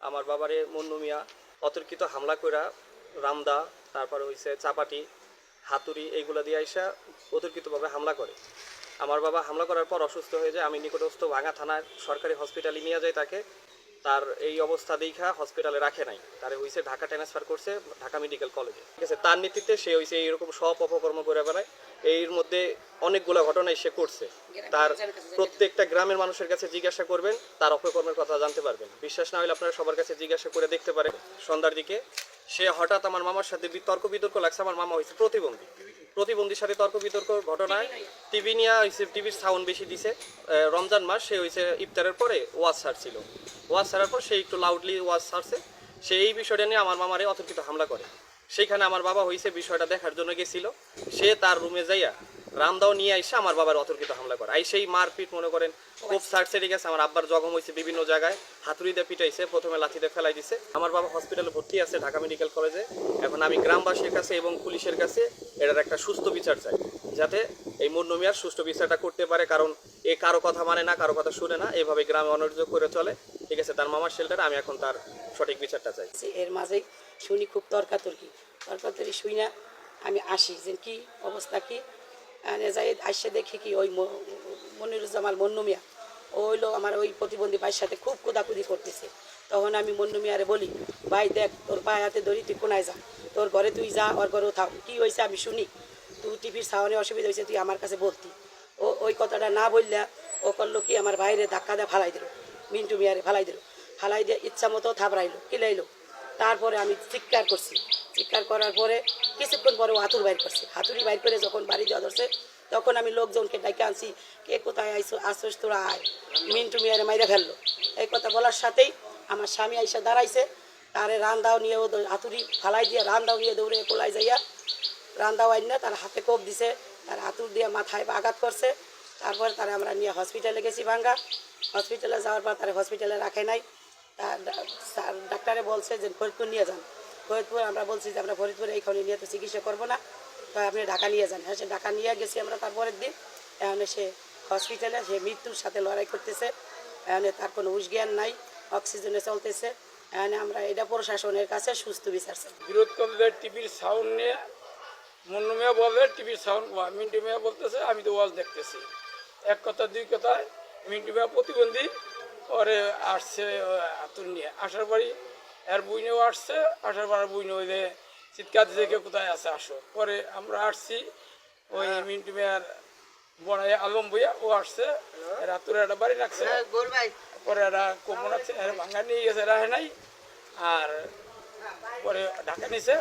আমার বাবারে মন্নু মিয়া অতর্কিত হামলা কইরা রামদা, তারপর হইছে চাপাটি, হাতুড়ি, এইগুলো দিয়ে আইসা অতর্কিতভাবে হামলা করে। আমার বাবা হামলা করার পর অসুস্থ হয়ে যায়। আমি নিকটস্থ ভাঙা থানার সরকারি হসপিটালে নিয়ে যাই তাকে। তার এই অবস্থা দেখা হসপিটালে রাখে নাই। তারে হইছে ঢাকা ট্রান্সফার করছে ঢাকা মেডিকেল কলেজে ঠিক আছে তার নেতৃত্বে সে হইছে এইরকম সব অপকর্ম করে বেড়ায়। এর মধ্যে অনেকগুলো ঘটনাই সে করছে। তার প্রত্যেকটা গ্রামের মানুষের কাছে জিজ্ঞাসা করবেন তার অপকর্মের কথা জানতে পারবেন। বিশ্বাস না হলে আপনারা সবার কাছে জিজ্ঞাসা করে দেখতে পারেন। সন্ধ্যার দিকে সে হঠাৎ আমার মামার সাথে তর্ক বিতর্ক লাগছে। আমার মামা হয়েছে প্রতিবন্ধী। প্রতিবন্ধীর সাথে তর্ক বিতর্ক ঘটনায় টিভি নিয়ে হয়েছে টিভির সাউন্ড বেশি দিছে। রমজান মাস সে হয়েছে ইফতারের পরে ওয়াজ ছাড়ছিল। ওয়াজ ছাড়ার পর সে একটু লাউডলি ওয়াজ ছাড়ছে। সে এই বিষয়টা নিয়ে আমার মামারে অতর্কিত হামলা করে। সেইখানে আমার বাবা হয়েছে বিষয়টা দেখার জন্য গেছিল। সে তার রুমে যাইয়া রামদাও নিয়ে আইসে আমার বাবার অতর্কিত হামলা করে। আইসেই মারপিট, মনে করেন, খুব সার্চ সেরে গেছে আমার আব্বার জখম হয়েছে বিভিন্ন জায়গায়। হাতুড়ি দিয়ে পিটাইছে, প্রথমে লাঠিতে ফেলাই দিছে। আমার বাবা হসপিটালে ভর্তি আছে, ঢাকা মেডিকেল কলেজে এখন আমি গ্রামবাসীর কাছে এবং পুলিশের কাছে এটার একটা সুস্থ বিচার চাই। যাতে এই মন্নমিয়ার সুষ্ঠু বিচারটা করতে পারে। কারণ এ কারও কথা মানে না, কারও কথা শুনে না, এভাবে গ্রামে অনর্যোগ করে চলে। ঠিক আছে, তার মামার শেল্টারে আমি এখন তার সঠিক বিচারটা চাই। এর মাঝে শুনি খুব তর্কাতর্কি। তর্কাতর্কি শুই না, আমি আসি। যে কি অবস্থা, কি? যাই আসে দেখি কি ওই মনিরুজ্জামাল মন্নু মিয়া। ও হইল আমার ওই প্রতিবন্ধী ভাইয়ের সাথে খুব কোদাকুদি করতেছে। তখন আমি মন্নু মিয়ারে বলি, ভাই দেখ, তোর পায়ে হাতে ধরি, তুই কোনায় যা। তোর ঘরে তুই যা, ওর ঘরেও থাক। কি হয়েছে আমি শুনি। তুই টিভির সাউনে অসুবিধা হয়েছে তুই আমার কাছে বলতি। ও, ওই কথাটা না বললে ও করল কি, আমার বাইরে ধাক্কা দিয়ে ফালাই দিল, মিন্টু মিয়ারে ফালাই দিল, ফালাই দিয়ে ইচ্ছা মতো থাবড়াইলো কিলাইলো। তারপরে আমি চিৎকার করছি। চিৎকার করার পরে কিছুক্ষণ পরে ও হাতুর বাইর করছে। হাতুড়ি বাইর করে যখন বাড়ি দেওয়া ধরছে, তখন আমি লোকজনকে ডাকে আনছি, কে কোথায় আইসো আসোস তোরা আয়। মিন্টু মিয়ারে মাইরে ফেলল। এই কথা বলার সাথেই আমার স্বামী আইসা দাঁড়াইছে। তারে রান্দাও নিয়ে ও হাতুড়ি ফালাই দিয়ে, রান্দাও নিয়ে দৌড়ে কোলায় যাইয়া, রান্দাও আইন না তার হাতে কোপ দিছে। তার হাতুর দিয়ে মাথায় আঘাত করছে। তারপর তারা আমরা নিয়ে হসপিটালে গেছি ভাঙ্গা। হসপিটালে যাওয়ার পর তারা হসপিটালে রাখে নাই। তা ডা- স্যার, ডাক্তারে বলছে যে ফরিদপুর নিয়ে যান। ফরিদপুর আমরা বলছি যে আমরা ফরিদপুরে এইখানে নিয়ে তো চিকিৎসা করব না। তো আপনি ঢাকা নিয়ে যান। হ্যাঁ সে ঢাকা নিয়ে গেছি আমরা তারপরের দিন। এখন সে হসপিটালে সে মৃত্যুর সাথে লড়াই করতেছে। এখন তার কোনো হুশ জ্ঞান নাই অক্সিজেনে চলতেছে। এখন আমরা এটা প্রশাসনের কাছে সুস্থ বিচার বিরোধ করলে টিভির সাউন্ড নিয়ে মিয়া বলে টিভির সাউন্ড মিন্টু মিয়া বলতেছে আমি তো ওয়াজ দেখতেছি। এক কথা দুই কথায় মিন্টু মিয়া প্রতিবন্ধী পরে আসছে আতুর নিয়ে। আসার বাড়ি এর বুইনেও আসছে আসার পর বুইনে ওই যে চিৎকার দেখে কোথায় আছে আসো। পরে আমরা আসছি ওই মিন্টু মিয়ার বনাই আলম বইয়া ও আসছে। এর আতুরে একটা বাড়ি রাখছে। পরে এরা কোমর আছে ভাঙ্গা নিয়ে গেছে রাহে নাই। আর পরে ঢাকা নিছে।